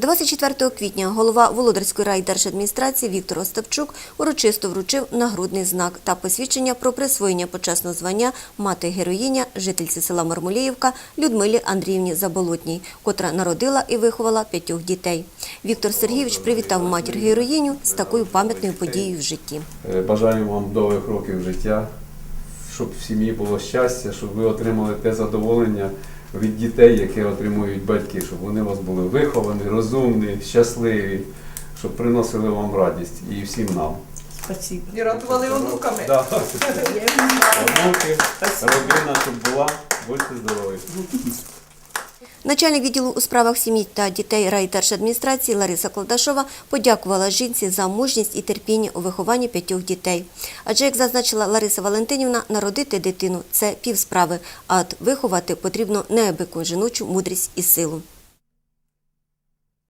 24 квітня голова Володарської райдержадміністрації Віктор Остапчук урочисто вручив нагрудний знак та посвідчення про присвоєння почесного звання мати героїня, жительці села Мармуліївка Людмилі Андріївні Заболотній, котра народила і виховала п'ятьох дітей. Віктор Сергійович привітав матір героїню з такою пам'ятною подією в житті. Е, Бажаю вам довгих років життя, щоб в сім'ї було щастя, щоб ви отримали те задоволення від дітей, які отримують батьки, щоб вони у вас були виховані, розумні, щасливі, щоб приносили вам радість і всім нам. Спасибо. І радували онуками. Да. Онуки, родина, щоб була, будьте здорові. Начальник відділу у справах сім'ї та дітей райдержадміністрації Лариса Колдашова подякувала жінці за мужність і терпіння у вихованні п'ятьох дітей. Адже, як зазначила Лариса Валентинівна, народити дитину це півсправи, а виховати потрібно неабику жіночу мудрість і силу.